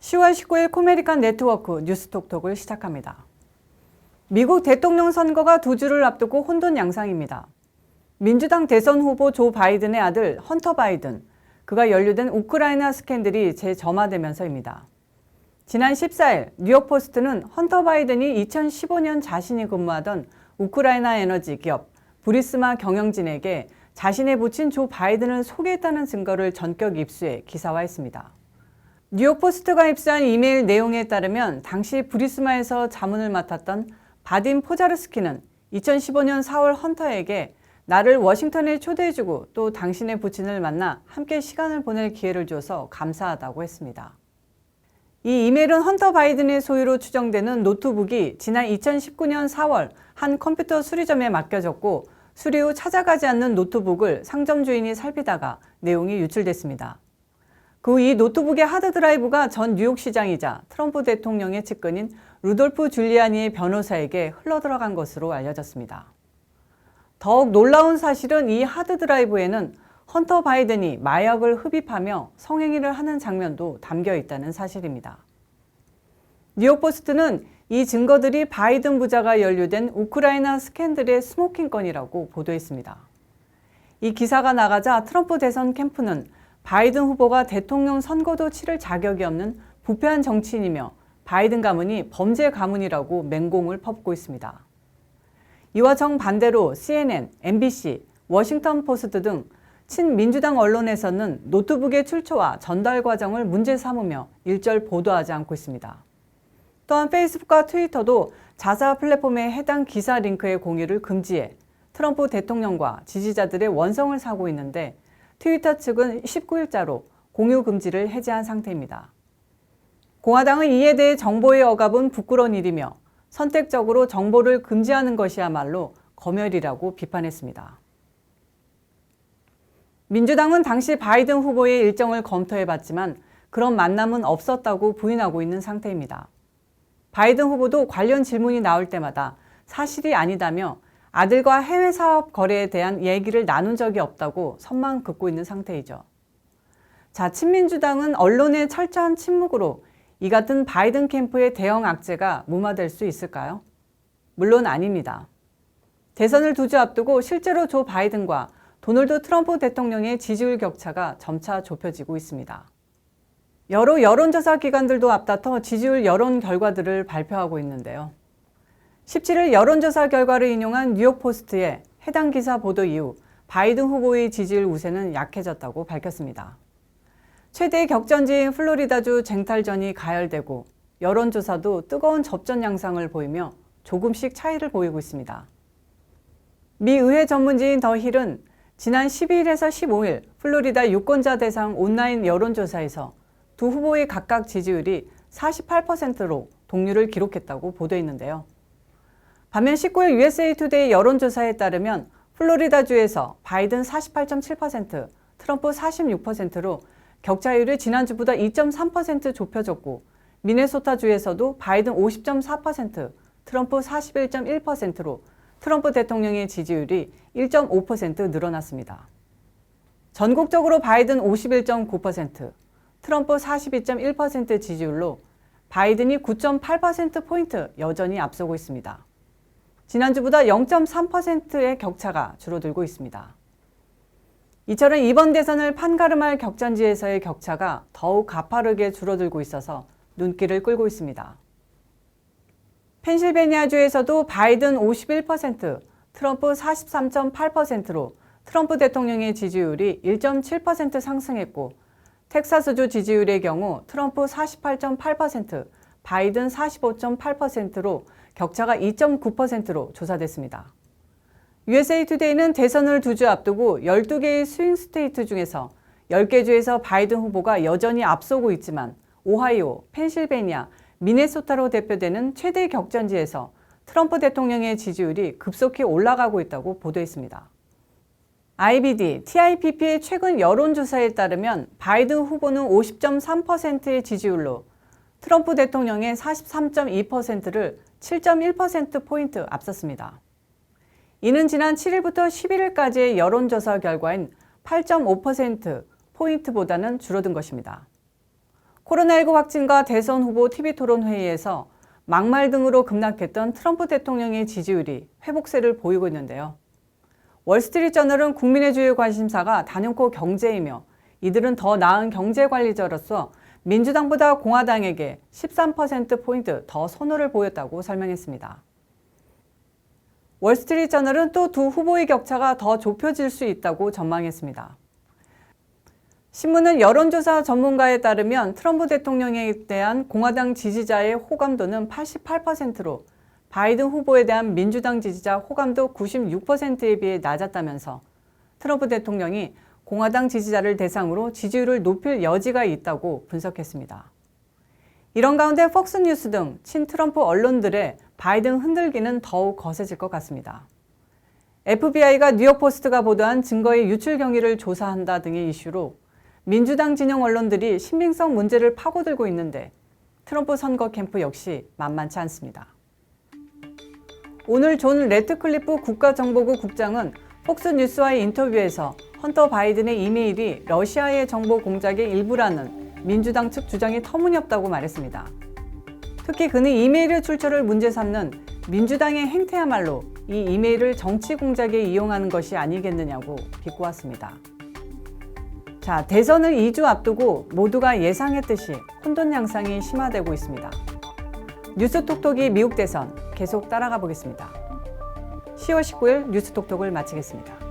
(10월 19일) 코메리칸 네트워크 뉴스톡톡을 시작합니다. 미국 대통령 선거가 두 주를 앞두고 혼돈 양상입니다. 민주당 대선 후보 조 바이든의 아들 헌터 바이든, 그가 연루된 우크라이나 스캔들이 재점화되면서입니다. 지난 14일 뉴욕포스트는 헌터 바이든이 2015년 자신이 근무하던 우크라이나 에너지 기업 브리스마 경영진에게 자신의 부친 조 바이든을 소개했다는 증거를 전격 입수해 기사화했습니다. 뉴욕포스트가 입수한 이메일 내용에 따르면 당시 브리스마에서 자문을 맡았던 바딘 포자르스키는 2015년 4월 헌터에게 나를 워싱턴에 초대해주고 또 당신의 부친을 만나 함께 시간을 보낼 기회를 줘서 감사하다고 했습니다. 이 이메일은 헌터 바이든의 소유로 추정되는 노트북이 지난 2019년 4월 한 컴퓨터 수리점에 맡겨졌고 수리 후 찾아가지 않는 노트북을 상점 주인이 살피다가 내용이 유출됐습니다. 그 후 이 노트북의 하드드라이브가 전 뉴욕 시장이자 트럼프 대통령의 측근인 루돌프 줄리아니의 변호사에게 흘러들어간 것으로 알려졌습니다. 더욱 놀라운 사실은 이 하드드라이브에는 헌터 바이든이 마약을 흡입하며 성행위를 하는 장면도 담겨 있다는 사실입니다. 뉴욕포스트는 이 증거들이 바이든 부자가 연루된 우크라이나 스캔들의 스모킹 건이라고 보도했습니다. 이 기사가 나가자 트럼프 대선 캠프는 바이든 후보가 대통령 선거도 치를 자격이 없는 부패한 정치인이며 바이든 가문이 범죄 가문이라고 맹공을 퍼붓고 있습니다. 이와 정반대로 CNN, MBC, 워싱턴 포스트 등 친민주당 언론에서는 노트북의 출처와 전달 과정을 문제 삼으며 일절 보도하지 않고 있습니다. 또한 페이스북과 트위터도 자사 플랫폼의 해당 기사 링크의 공유를 금지해 트럼프 대통령과 지지자들의 원성을 사고 있는데 트위터 측은 19일자로 공유 금지를 해제한 상태입니다. 공화당은 이에 대해 정보의 억압은 부끄러운 일이며 선택적으로 정보를 금지하는 것이야말로 검열이라고 비판했습니다. 민주당은 당시 바이든 후보의 일정을 검토해 봤지만 그런 만남은 없었다고 부인하고 있는 상태입니다. 바이든 후보도 관련 질문이 나올 때마다 사실이 아니다며 아들과 해외 사업 거래에 대한 얘기를 나눈 적이 없다고 선만 긋고 있는 상태이죠. 자, 친민주당은 언론의 철저한 침묵으로 이 같은 바이든 캠프의 대형 악재가 무마될 수 있을까요? 물론 아닙니다. 대선을 두 주 앞두고 실제로 조 바이든과 도널드 트럼프 대통령의 지지율 격차가 점차 좁혀지고 있습니다. 여러 여론조사 기관들도 앞다퉈 지지율 여론 결과들을 발표하고 있는데요. 17일 여론조사 결과를 인용한 뉴욕포스트의 해당 기사 보도 이후 바이든 후보의 지지율 우세는 약해졌다고 밝혔습니다. 최대 격전지인 플로리다주 쟁탈전이 가열되고 여론조사도 뜨거운 접전 양상을 보이며 조금씩 차이를 보이고 있습니다. 미 의회 전문지인 더 힐은 지난 12일에서 15일 플로리다 유권자 대상 온라인 여론조사에서 두 후보의 각각 지지율이 48%로 동률을 기록했다고 보도했는데요. 반면 19일 USA 투데이 여론조사에 따르면 플로리다주에서 바이든 48.7%, 트럼프 46%로 격차율이 지난주보다 2.3% 좁혀졌고 미네소타주에서도 바이든 50.4%, 트럼프 41.1%로 트럼프 대통령의 지지율이 1.5% 늘어났습니다. 전국적으로 바이든 51.9%, 트럼프 42.1% 지지율로 바이든이 9.8%포인트 여전히 앞서고 있습니다. 지난주보다 0.3%의 격차가 줄어들고 있습니다. 이처럼 이번 대선을 판가름할 격전지에서의 격차가 더욱 가파르게 줄어들고 있어서 눈길을 끌고 있습니다. 펜실베니아주에서도 바이든 51%, 트럼프 43.8%로 트럼프 대통령의 지지율이 1.7% 상승했고 텍사스주 지지율의 경우 트럼프 48.8%, 바이든 45.8%로 격차가 2.9%로 조사됐습니다. USA 투데이는 대선을 두 주 앞두고 12개의 스윙 스테이트 중에서 10개 주에서 바이든 후보가 여전히 앞서고 있지만 오하이오, 펜실베니아, 미네소타로 대표되는 최대 격전지에서 트럼프 대통령의 지지율이 급속히 올라가고 있다고 보도했습니다. IBD, TIPP의 최근 여론조사에 따르면 바이든 후보는 50.3%의 지지율로 트럼프 대통령의 43.2%를 7.1%포인트 앞섰습니다. 이는 지난 7일부터 11일까지의 여론조사 결과인 8.5% 포인트보다는 줄어든 것입니다. 코로나19 확진과 대선 후보 TV 토론 회의에서 막말 등으로 급락했던 트럼프 대통령의 지지율이 회복세를 보이고 있는데요. 월스트리트저널은 국민의 주요 관심사가 단연코 경제이며 이들은 더 나은 경제 관리자로서 민주당보다 공화당에게 13%포인트 더 선호를 보였다고 설명했습니다. 월스트리트저널은 또 두 후보의 격차가 더 좁혀질 수 있다고 전망했습니다. 신문은 여론조사 전문가에 따르면 트럼프 대통령에 대한 공화당 지지자의 호감도는 88%로 바이든 후보에 대한 민주당 지지자 호감도 96%에 비해 낮았다면서 트럼프 대통령이 공화당 지지자를 대상으로 지지율을 높일 여지가 있다고 분석했습니다. 이런 가운데 폭스뉴스 등 친트럼프 언론들의 바이든 흔들기는 더욱 거세질 것 같습니다. FBI가 뉴욕포스트가 보도한 증거의 유출 경위를 조사한다 등의 이슈로 민주당 진영 언론들이 신빙성 문제를 파고들고 있는데 트럼프 선거 캠프 역시 만만치 않습니다. 오늘 존 레트클리프 국가정보국 국장은 폭스뉴스와의 인터뷰에서 헌터 바이든의 이메일이 러시아의 정보 공작의 일부라는 민주당 측 주장이 터무니없다고 말했습니다. 특히 그는 이메일의 출처를 문제 삼는 민주당의 행태야말로 이 이메일을 정치 공작에 이용하는 것이 아니겠느냐고 비꼬았습니다. 자, 대선을 2주 앞두고 모두가 예상했듯이 혼돈 양상이 심화되고 있습니다. 뉴스톡톡이 미국 대선 계속 따라가 보겠습니다. 10월 19일 뉴스 톡톡을 마치겠습니다.